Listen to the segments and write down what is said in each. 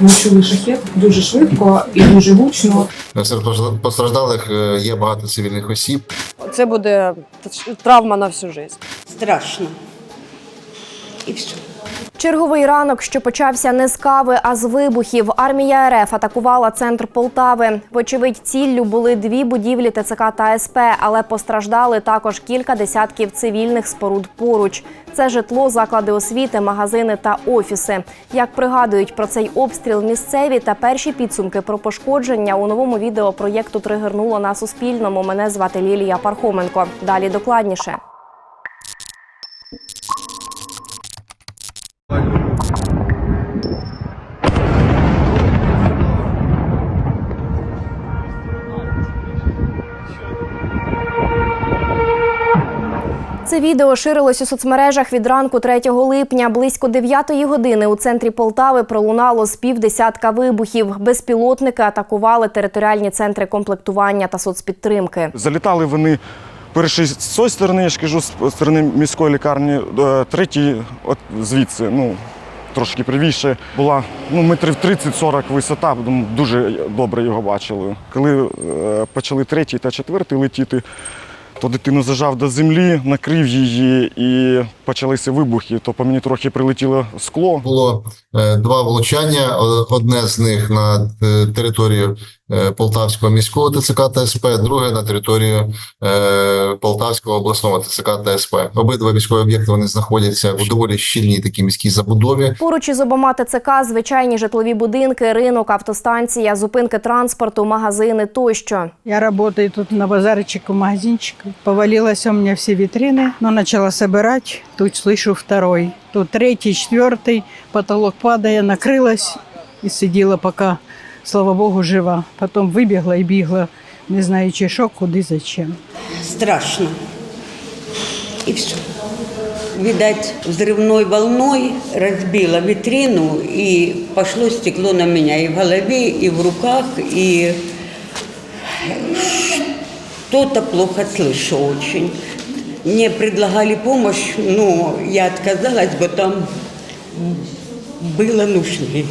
Ми чули шахет дуже швидко і дуже гучно. Серед постраждалих е, є багато цивільних осіб. Це буде травма на всю життя. Страшно. І все. Черговий ранок, що почався не з кави, а з вибухів. Армія РФ атакувала центр Полтави. Вочевидь, ціллю були дві будівлі ТЦК та СП, але постраждали також кілька десятків цивільних споруд поруч. Це житло, заклади освіти, магазини та офіси. Як пригадують про цей обстріл місцеві та перші підсумки про пошкодження у новому відео проєкту тригернуло на Суспільному. Мене звати Лілія Пархоменко. Далі докладніше. Це відео ширилось у соцмережах від ранку 3 липня. Близько 9 години у центрі Полтави пролунало з півдесятка вибухів. Безпілотники атакували територіальні центри комплектування та соцпідтримки. Залітали вони перший з цієї сторони, я ж кажу, з сторони міської лікарні, е, третій от звідси, ну, трошки правіше. Була ну, метрів 30-40 висота, дуже добре його бачили. Коли е, почали третій та четвертий летіти, то дитину зажав до землі, накрив її і почалися вибухи. То по мені трохи прилетіло скло. Було е, два влучання. Одне з них на е, територію Полтавського міського ТЦК та СП, друге на територію е, Полтавського обласного ТЦК та СП. Обидва військові об'єкти вони знаходяться в доволі щільній такій міській забудові. Поруч із обома ТЦК звичайні житлові будинки, ринок, автостанція, зупинки транспорту, магазини тощо. Я работаю тут на базарчику, магазинчику. Повалилось у меня все витрины, но начала собирать. Тут слышу второй. Тут третий, четвертый. Потолок падая, накрылась и сидела пока, слава богу, жива. Потом выбегла и бігла, не знаючи що, куди, зачем. Страшно. И все. Видать, взрывной волной разбила витрину, и пошло стекло на меня и в голове, и в руках, и что-то плохо слышу очень. Мне предлагали помощь, но я отказалась, бы там было нужнее.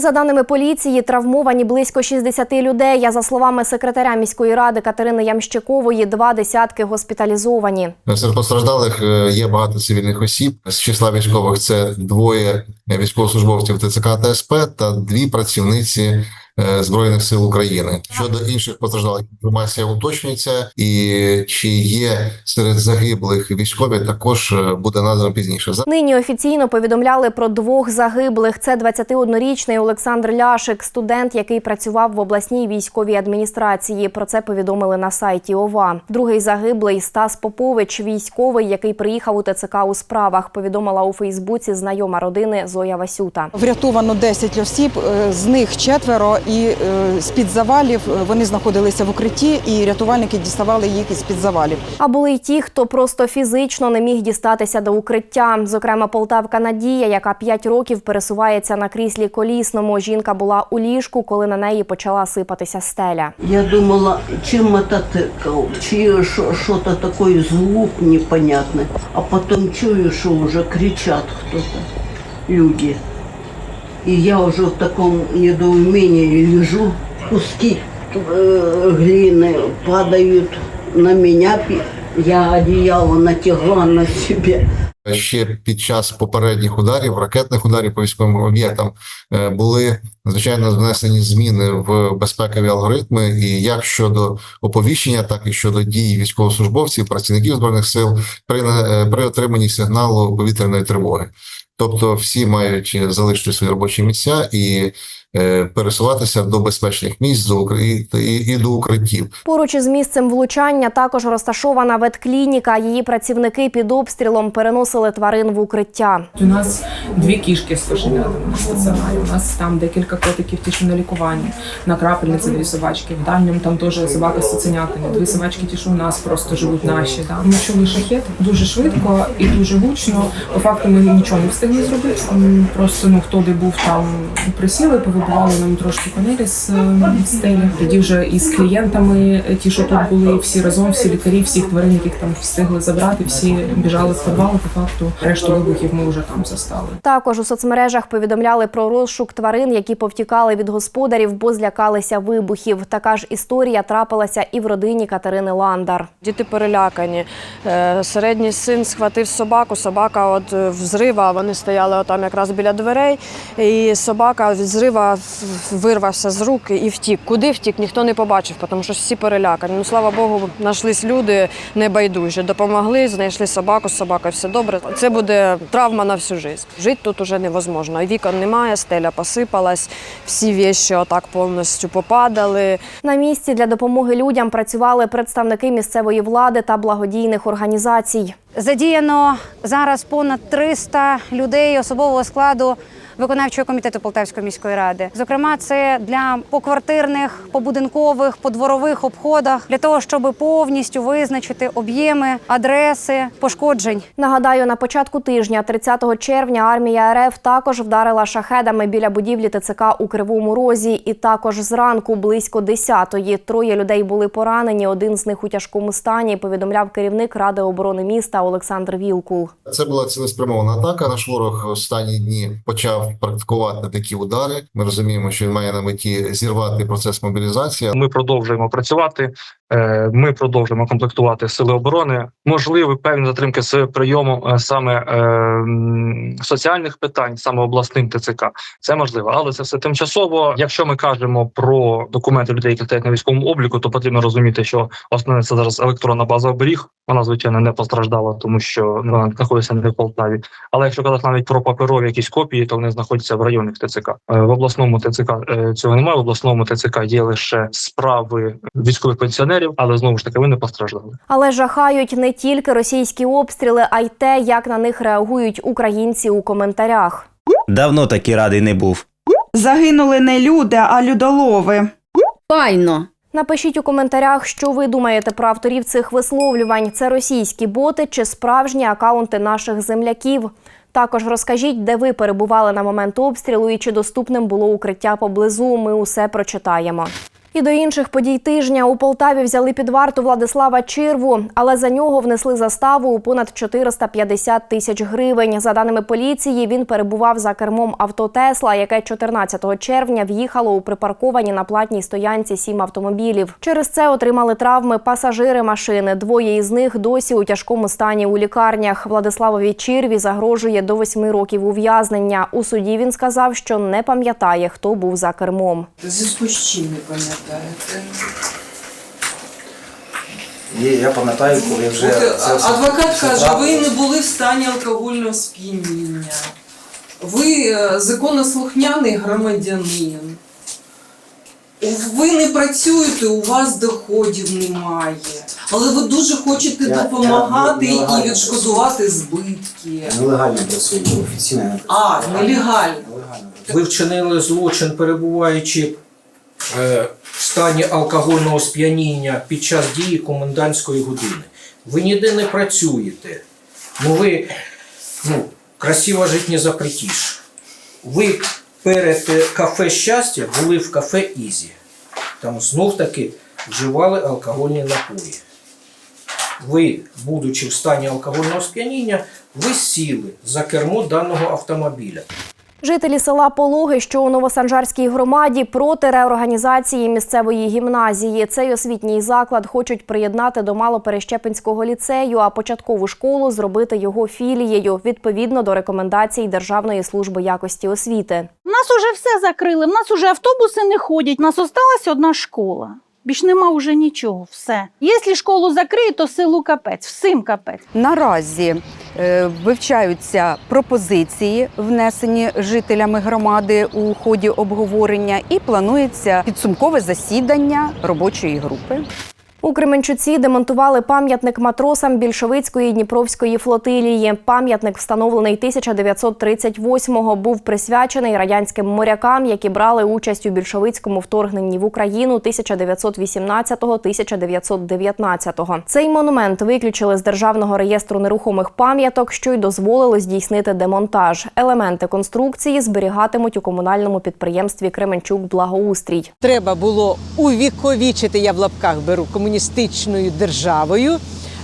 За даними поліції, травмовані близько 60 людей. А за словами секретаря міської ради Катерини Ямщикової, два десятки госпіталізовані. Серед постраждалих е, є багато цивільних осіб. З числа військових це двоє військовослужбовців ТЦК та СП та дві працівниці Збройних сил України. Щодо інших постраждалих інформація уточнюється, і чи є серед загиблих військові, також е, буде надано пізніше. За Нині офіційно повідомляли про двох загиблих. Це 21-річний Олександр Ляшик, студент, який працював в обласній військовій адміністрації. Про це повідомили на сайті ОВА. Другий загиблий Стас Попович, військовий, який приїхав у ТЦК у справах. Повідомила у Фейсбуці знайома родини Зоя Васюта. Врятовано 10 осіб, е, з них четверо, і е, з-під завалів е, вони знаходилися в укритті, і рятувальники діставали їх із-під завалів. А були й ті, хто просто фізично не міг дістатися до укриття. Зокрема, полтавка Надія, яка 5 років пересувається на кріслі колісному. Жінка була у ліжку, коли на неї почала сипатися стеля. Я думала, чем мотоцикл, чи шо- что-то такой звук непонятный. А потом чую, что уже кричат кто-то, люди. И я уже в таком недоумении лежу. Куски э, глины падают на меня. Я одеяло натягла на себе. Ще під час попередніх ударів, ракетних ударів по військовим об'єктам е, були звичайно внесені зміни в безпекові алгоритми, і як щодо оповіщення, так і щодо дій військовослужбовців, працівників збройних сил при, е, при отриманні сигналу повітряної тривоги. Тобто всі мають залишити свої робочі місця і е, пересуватися до безпечних місць до укр- і, до укриттів. Поруч із місцем влучання також розташована ветклініка. Її працівники під обстрілом переносили тварин в укриття. У нас дві кішки стаціонарні на стаціонарі. У нас там декілька котиків, ті, що на лікуванні, на крапельниці дві собачки. В дальньому там теж собака з цуценятами. Дві собачки, ті, що у нас просто живуть наші. Да. Ми чули шахет дуже швидко і дуже гучно. По факту ми нічого не встигли зробити. Просто ну хто де був там присіли, повибивали нам трошки панелі з е, стелі. Тоді вже із клієнтами, е, ті, що тут були, всі разом, всі лікарі, всіх тварин, яких там встигли забрати, всі біжали в підвал. По факту решту вибухів ми вже там застали. Також у соцмережах повідомляли про розшук тварин, які повтікали від господарів, бо злякалися вибухів. Така ж історія трапилася і в родині Катерини Ландар. Діти перелякані. Е, Середній син схватив собаку. Собака от взрива, вони стояли отам якраз біля дверей. І собака від зрива вирвався з рук і втік. Куди втік, ніхто не побачив, тому що всі перелякані. Ну слава Богу, знайшлись люди небайдужі. Допомогли, знайшли собаку з собакою, все добре. Це буде травма на всю життя. Жити тут уже невозможно. Вікон немає, стеля посипалась, всі віші отак повністю попадали. На місці для допомоги людям працювали представники місцевої влади та благодійних організацій. Задіяно зараз понад 300 людей особового складу виконавчого комітету Полтавської міської ради. Зокрема, це для поквартирних, побудинкових, подворових обходах для того, щоб повністю визначити об'єми, адреси пошкоджень. Нагадаю, на початку тижня, 30 червня, армія РФ також вдарила шахедами біля будівлі ТЦК у Кривому Розі. І також зранку, близько 10-ї, троє людей були поранені. Один з них у тяжкому стані. Повідомляв керівник Ради оборони міста Олександр Вілкул. Це була цілеспрямована атака. Наш ворог останні дні почав практикувати такі удари. Ми розуміємо, що він має на меті зірвати процес мобілізації. Ми продовжуємо працювати. Е, Ми продовжуємо комплектувати сили оборони. Можливі певні затримки з прийомом е, саме е, соціальних питань, саме обласним ТЦК. Це можливо, але це все тимчасово. Якщо ми кажемо про документи людей, які стоять на військовому обліку, то потрібно розуміти, що основне це зараз електронна база оберіг. Вона звичайно не постраждала, тому що вона знаходиться не в Полтаві. Але якщо казати навіть про паперові якісь копії, то вони знаходяться в районних ТЦК. В обласному ТЦК цього немає. В обласному ТЦК є лише справи військових пенсіонерів, але знову ж таки вони постраждали. Але жахають не тільки російські обстріли, а й те, як на них реагують українці у коментарях. Давно такий радий не був. Загинули не люди, а людолови. Файно. Напишіть у коментарях, що ви думаєте про авторів цих висловлювань. Це російські боти чи справжні акаунти наших земляків. Також розкажіть, де ви перебували на момент обстрілу і чи доступним було укриття поблизу. Ми усе прочитаємо. І до інших подій тижня у Полтаві взяли під варту Владислава Чирву, але за нього внесли заставу у понад 450 тисяч гривень. За даними поліції, він перебував за кермом авто Тесла, яке 14 червня в'їхало у припарковані на платній стоянці сім автомобілів. Через це отримали травми пасажири машини. Двоє із них досі у тяжкому стані у лікарнях. Владиславові Чирві загрожує до восьми років ув'язнення. У суді він сказав, що не пам'ятає, хто був за кермом. Зв'язку з не пам'ятаєте? Є, я пам'ятаю, коли вже це все- Адвокат все каже, ви трапилось. не були в стані алкогольного сп'яніння. Ви е, законослухняний громадянин. Ви не працюєте, у вас доходів немає. Але ви дуже хочете Я- я допомагати нелегально і відшкодувати збитки. Нелегально працюю, офіційно А, нелегально. Ви вчинили злочин, перебуваючи в стані алкогольного сп'яніння під час дії комендантської години. Ви ніде не працюєте. Ну ви ну, красиво жити не запретиш. Ви перед е, кафе щастя були в кафе Ізі. Там знов таки вживали алкогольні напої. Ви, будучи в стані алкогольного сп'яніння, ви сіли за кермо даного автомобіля. Жителі села Пологи, що у Новосанжарській громаді, проти реорганізації місцевої гімназії. Цей освітній заклад хочуть приєднати до Малоперещепинського ліцею, а початкову школу зробити його філією відповідно до рекомендацій Державної служби якості освіти. У нас уже все закрили, в нас уже автобуси не ходять, у нас осталась одна школа. Більш нема вже нічого, все. Якщо школу закриють, то селу капець, всім капець. Наразі е, вивчаються пропозиції, внесені жителями громади у ході обговорення, і планується підсумкове засідання робочої групи. У Кременчуці демонтували пам'ятник матросам більшовицької Дніпровської флотилії. Пам'ятник, встановлений 1938-го, був присвячений радянським морякам, які брали участь у більшовицькому вторгненні в Україну 1918-1919. Цей монумент виключили з державного реєстру нерухомих пам'яток, що й дозволило здійснити демонтаж. Елементи конструкції зберігатимуть у комунальному підприємстві Кременчук Благоустрій. Треба було увіковічити, я в лапках беру, комуністичною державою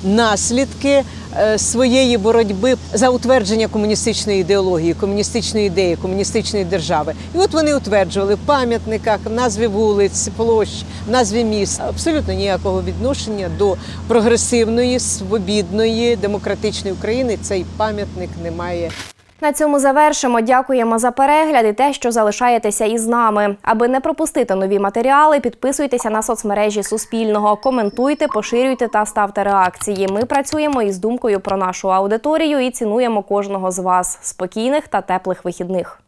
наслідки е, своєї боротьби за утвердження комуністичної ідеології, комуністичної ідеї, комуністичної держави. І от вони утверджували в пам'ятниках, в назві вулиць, площ, назві міст. Абсолютно ніякого відношення до прогресивної, свобідної, демократичної України цей пам'ятник не має. На цьому завершимо. Дякуємо за перегляд і те, що залишаєтеся із нами. Аби не пропустити нові матеріали, підписуйтеся на соцмережі Суспільного, коментуйте, поширюйте та ставте реакції. Ми працюємо із думкою про нашу аудиторію і цінуємо кожного з вас. Спокійних та теплих вихідних.